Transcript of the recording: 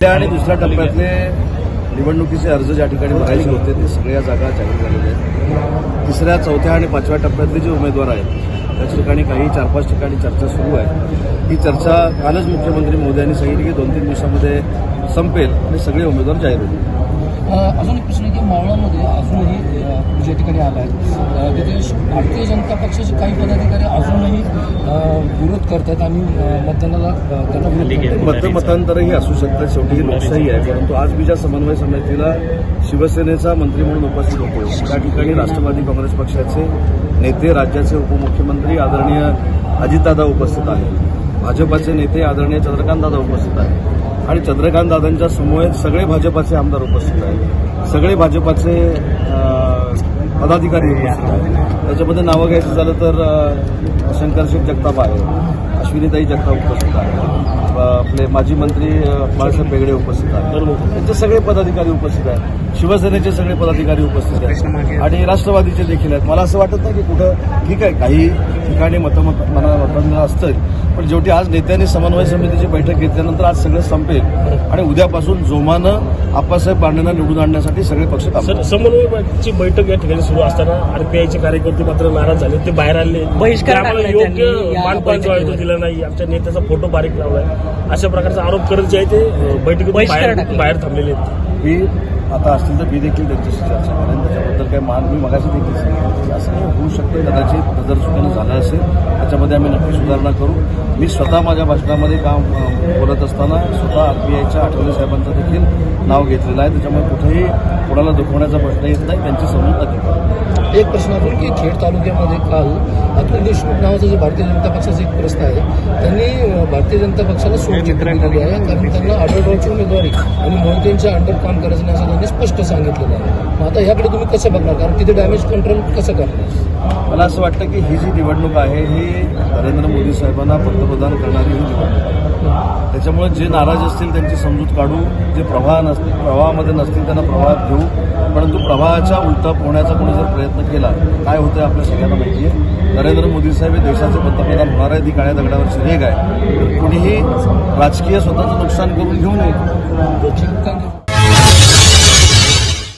पहिल्या आणि दुसऱ्या टप्प्यातले निवडणुकीचे अर्ज ज्या ठिकाणी भरायचे होते ते सगळ्या जागा जाहीर झालेल्या आहेत. तिसऱ्या चौथ्या आणि पाचव्या टप्प्यातले जे उमेदवार आहेत त्या ठिकाणी काही चार पाच ठिकाणी चर्चा सुरू आहे. ही चर्चा कालच मुख्यमंत्री मोदयांनी सांगितली की दोन तीन दिवसामध्ये संपेल आणि सगळे उमेदवार जाहीर होतील. अजून एक प्रश्न की मावळामध्ये अजूनही ज्या ठिकाणी आला आहे तिथे भारतीय जनता पक्षाचे काही पदाधिकारी अजूनही विरोध करतात आणि मतदानाला त्यांना विरोध मत मतांतरही असू शकतात शेवटी ही लोकशाही आहे. परंतु आज मी ज्या समन्वय समितीला शिवसेनेचा मंत्री म्हणून उपस्थित होतो त्या ठिकाणी राष्ट्रवादी काँग्रेस पक्षाचे नेते राज्याचे उपमुख्यमंत्री आदरणीय अजितदादा उपस्थित आहेत. भाजपाचे नेते आदरणीय चंद्रकांत दादा उपस्थित आहेत. आणि चंद्रकांत दादांच्या समोर सगळे भाजपाचे आमदार उपस्थित आहेत. सगळे भाजपाचे पदाधिकारी उपस्थित आहेत. त्याच्यामध्ये नावं घ्यायचं झालं तर अं, शंकरशेठ जगताप आहे अश्विनीताई जगताप उपस्थित आहे आपले माजी मंत्री बाळासाहेब बेगडे उपस्थित आहेत. त्यांचे सगळे पदाधिकारी उपस्थित आहेत. शिवसेनेचे सगळे पदाधिकारी उपस्थित आहेत. आणि राष्ट्रवादीचे देखील आहेत. मला असं वाटत नाही की कुठं ठीक आहे. काही ठिकाणी मतमत मना मतदान असतं पण शेवटी आज नेत्यांनी समन्वय समितीची बैठक घेतल्यानंतर आज सगळं संपेल. आणि उद्यापासून जोमानं आप्पासाहेब बांडेंना निवडून आणण्यासाठी सगळे पक्ष काम सर. समन्वयाची बैठक या ठिकाणी सुरू असताना आरपीआयचे कार्यकर्ते मात्र नाराज झाले. ते बाहेर आले. बहिष्कार योग्य त्यांनी या मानपान जो आहे तो बैठकीवर. दिला नाही. आमच्या नेत्याचा फोटो बारीक लावलाय. अशा प्रकारचा आरोप करत जे आहे ते बहिष्कार बाहेर थांबलेले आहेत. मी आता असतील तर मी देखील त्यांच्याशी चर्चा करेन. त्याच्याबद्दल काही मान मी मगाशी देखील सांगितलं असं काही होऊ शकतं कदाचित नजर चुकीनं झालं असेल. त्याच्यामध्ये आम्ही नक्की सुधारणा करू. मी स्वतः माझ्या भाषणामध्ये काम बोलत असताना स्वतः आरपीआयच्या आठवले साहेबांचं देखील नाव घेतलेलं आहे. त्याच्यामुळे कुठेही कोणाला दुखवण्याचा प्रश्न येत नाही. त्यांची समजूत अधिक एक प्रश्न आपण की खेड तालुक्यामध्ये काल अतुल देशमुख नावाचा जो भारतीय जनता पक्षाचा एक प्रश्न आहे त्यांनी भारतीय जनता पक्षाला सोडचिठ्ठी दिलेली आहे कारण त्यांना आढळरावची उमेदवारी आणि मोहितेंच्या अंडर काम करायचं नाही असं त्यांनी स्पष्ट सांगितलेलं आहे. मग आता ह्याकडे तुम्ही कसं बघणार? कारण तिथे डॅमेज कंट्रोल कसं करणार? मला असं वाटतं की ही जी निवडणूक आहे ही नरेंद्र मोदी साहेबांना पंतप्रधान करणारी ही निवडणूक आहे. त्याच्यामुळे जे नाराज असतील त्यांची समजूत काढू जे प्रवाह नसतील प्रवाहामध्ये नसतील त्यांना प्रवाहात घेऊ परंतु प्रवाहाच्या उलटा होण्याचा कोणी जर प्रयत्न केला? काय होतं आपल्या सगळ्यांना माहिती आहे? नरेंद्र मोदी साहेब हे देशाचे पंतप्रधान होणार आहेत ही काळ्या दगडावरची रेग आहे कुणीही राजकीय स्वतःचं नुकसान करून घेऊ नये.